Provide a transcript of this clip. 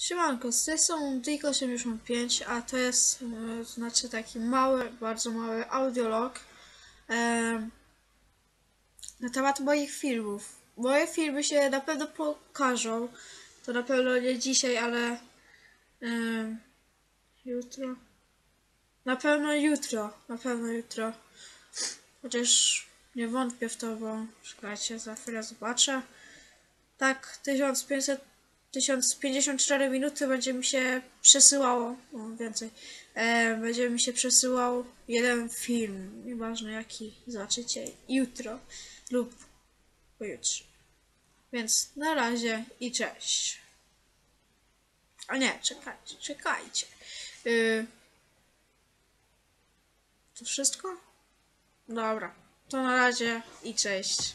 Siemanko, z tej są Dick85, a to jest, e, znaczy taki mały, bardzo mały audiolog e, na temat moich filmów. Moje filmy się na pewno pokażą, to na pewno nie dzisiaj, ale e, jutro. Na pewno jutro, na pewno jutro. Chociaż nie wątpię w to, bo czekajcie, za chwilę zobaczę. Tak, 1500, 1054 minuty będzie mi się przesyłało, o, więcej, e, będzie mi się przesyłał jeden film, nieważne jaki, zobaczycie jutro lub pojutrze. Więc na razie i cześć. A nie, czekajcie, czekajcie. Y, to wszystko? Dobra, to na razie i cześć.